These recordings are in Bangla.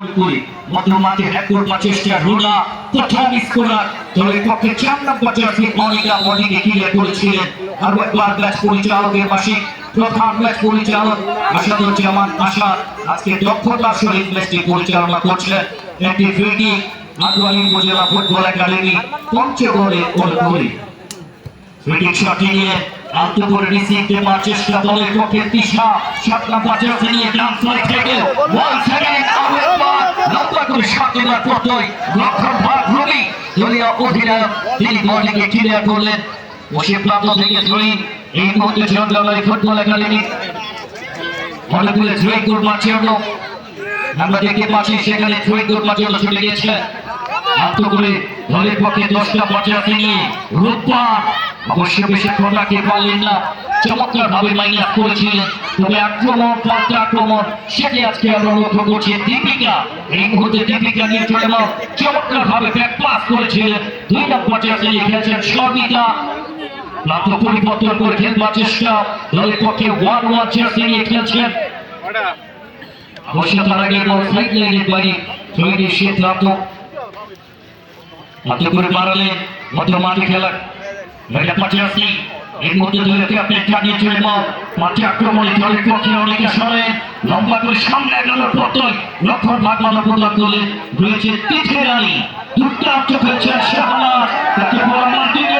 করে। মধ্যমাঠে একর চেষ্টা রুনা, প্রথম স্কোরার দলের পক্ষে চার নম্বর জার্সি অনিকা মডিকে ক্লিয়ার করেছিলেন। আর একবার ম্যাচ পরিচালকের পাশে প্রধান ম্যাচ পরিচালক আসাদুজ্জামান আশাদ আজকে দক্ষতার সহিত ম্যাচটি পরিচালনা করছেন। একটি ফিল্ডিং আদওয়ানি উপজেলা ফুটবল একাডেমি পঞ্চগড়ের অনুকূলে ফিল্ডিং শট নিয়ে আলতো রিসিভ দেওয়ার চেষ্টা দলের পক্ষে তিশা সাত নম্বর জার্সি নিয়ে ডান সাইড থেকে, ওয়ান সেকেন্ড করে দেওয়ার পরই রক্ষণ ভাগ রবি দলীয় অধিনায়ক তিনি বলটিকে ক্লিয়ার করলেন বসে প্রান্ত থেকে ধরি এই মুহূর্তে চন্দ্রলাই ফুটবল একাডেমি অনেকগুলো থ্রি গোল মারছে আমরা দেখতে পাচ্ছি সেখানে গোল মারছে চলে গেছে আত্ম করে দলের পক্ষে দশটা পঞ্চায়েত নিয়ে রূপপান অবশ্য বেশিক্ষণ রাখতে পারলেন না চমৎকার ভাবে মাইনাস করেছিলেন। তবে আক্রমণ পাল্টা আক্রমণ, সেটি আজকে আমরা লক্ষ্য করছি। দীপিকা, এই মুহূর্তে দীপিকা নিয়ে চলে চমৎকার ভাবে ব্যাক পাস করেছিলেন। দুই নম্বর নিয়ে খেলছেন সবিতা মাত্র পরিবর্তন করে খেলবার চেষ্টা দলের পক্ষে ওয়ান ওয়ান জার্সি নিয়ে খেলছেন। অবশ্য তার আগে বল সাইড লাইনের বাইরে। তৈরি সিদ্ধান্ত হাতে করে মারালেন মধ্য মাঠে খেলার এটা আসি এর মধ্যে ধরে আপনি চালিয়ে চলে এবং মাঠে আক্রমণ দলের পক্ষে অনেকে সরে। লম্বা করে সামনে গেল পতন লক্ষণ ভাগ মাথা প্রদান করলেন রয়েছে তিথে রানী দুর্দান্ত খেলছেন শাহনাজ তাকে বল মাটিতে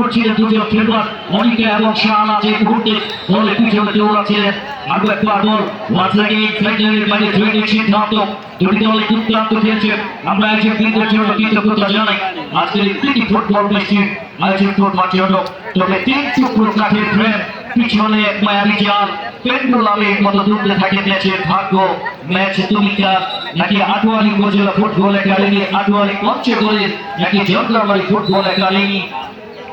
করছিলেন দুজন খেলোয়াড় অনেকে এবং শাহনাজ এই মুহূর্তে দলের পিছনে দৌড়াচ্ছিলেন। আরও একবার বল ওয়াজ লাগিয়ে ফাইনালের বাইরে ধরে নিচ্ছে সিদ্ধান্ত দুটি দলে দুর্দান্ত খেলছে। আমরা একজন বিন্দুর জন্য কৃতজ্ঞতা জানাই আজকের তিনটি ফুটবল ম্যাচটি আয়োজন করবার জন্য তবে তিন চক্র কাঠের ফ্রেম পিছনে মায়াবী জাল, পেন্ডুলামের মতো দুলতে থাকে ম্যাচের ভাগ্য। ম্যাচ তুমিকা নাকি আটোয়ারি উপজেলা ফুটবল একাডেমি, আটোয়ারি পঞ্চগড়ের নাকি জন্দ্রামারি ফুটবল একাডেমি।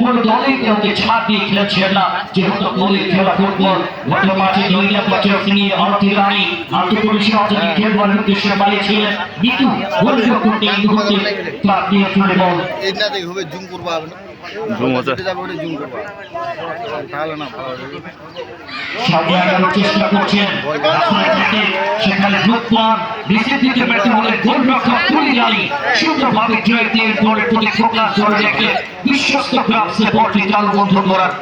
কোন দলই কাউকে ছাড় দিয়ে খেলছে না? যেহেতু দলের খেলা ফুটবল গত মাঠে দলীয় পঞ্চায়েত নিয়ে অর্থে রানী আত্মপরিষদ থেকে খেলবার উদ্দেশ্যে বাড়িয়েছিলেন কিন্তু গোলযোগ করতে এই মুহূর্তে তার দিয়ে চলে বল। এইটা দেখে হবে জুম করব জুম হচ্ছে। চেষ্টা করছেন। সেখানে রূপমান নিচের দিকে ব্যাটে বলে গোলরক্ষক তুলি রানী। সুন্দরভাবে জয় দিয়ে দলের প্রতি ফোকাস ধরে রেখে বিশ্বস্ত ক্লাবসে বলটি চালু বন্ধ করার